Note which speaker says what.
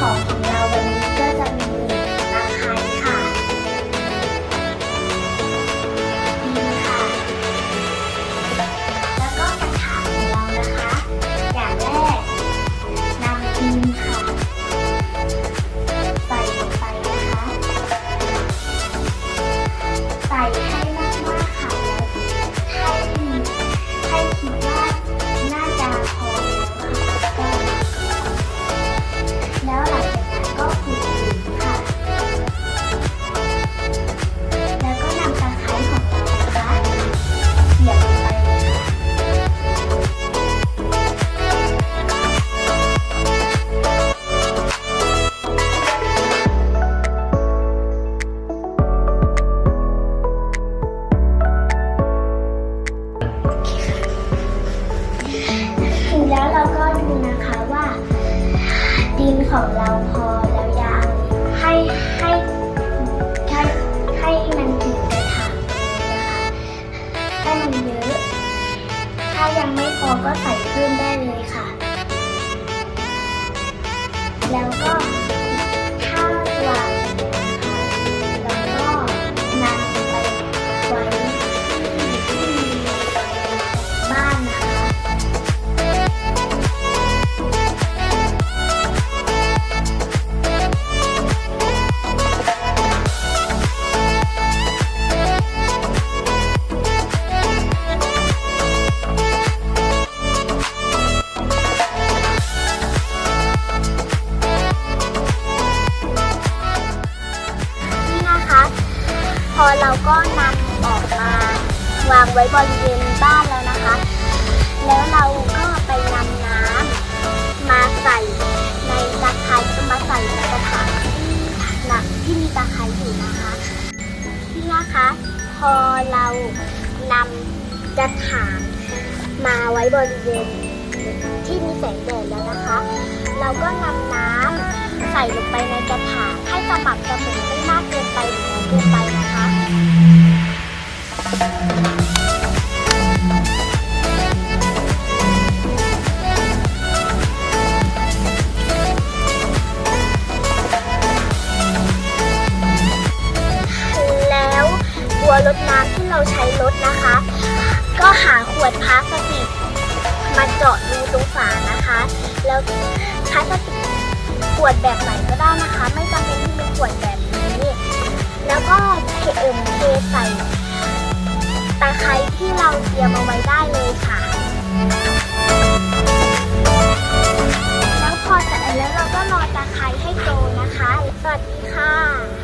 Speaker 1: 好。 ของเราพอแล้วยังให้ให้ให้ให้มันถึงกระถางนะคะให้มันเยอะ ถ้ายังไม่พอก็ใส่เพิ่มได้เลยค่ะ ก็นำออกมาวางไว้บริเวณบ้านแล้วนะคะ แล้วเราก็ไปนำน้ำมาใส่ในตะไคร้มาใส่ในกระถางที่หนักที่มีตะไคร้อยู่นะคะนี่นะคะ พอเรานำกระถางมาไว้บริเวณที่มีแสงแดดแล้วนะคะ เราก็นำน้ำใส่ลงไปในกระถางให้สม่ำเสมอไม่มากเกินไปหรือน้อยเกินไปนะ เราใช้รถนะคะ ก็หาขวดพลาสติกมาเจาะรูตรงฝานะคะ แล้วใช้พลาสติกขวดแบบไหนก็ได้นะคะ ไม่จำเป็นที่เป็ขวดแบบนี้ แล้วก็เทเอิมเทใส่ตะไคร้ที่เราเตรียมเอาไว้ได้เลยค่ะ แล้วพอจากนั้นแล้วเราก็รอตะไคร้ให้โตนะคะ สวัสดีค่ะ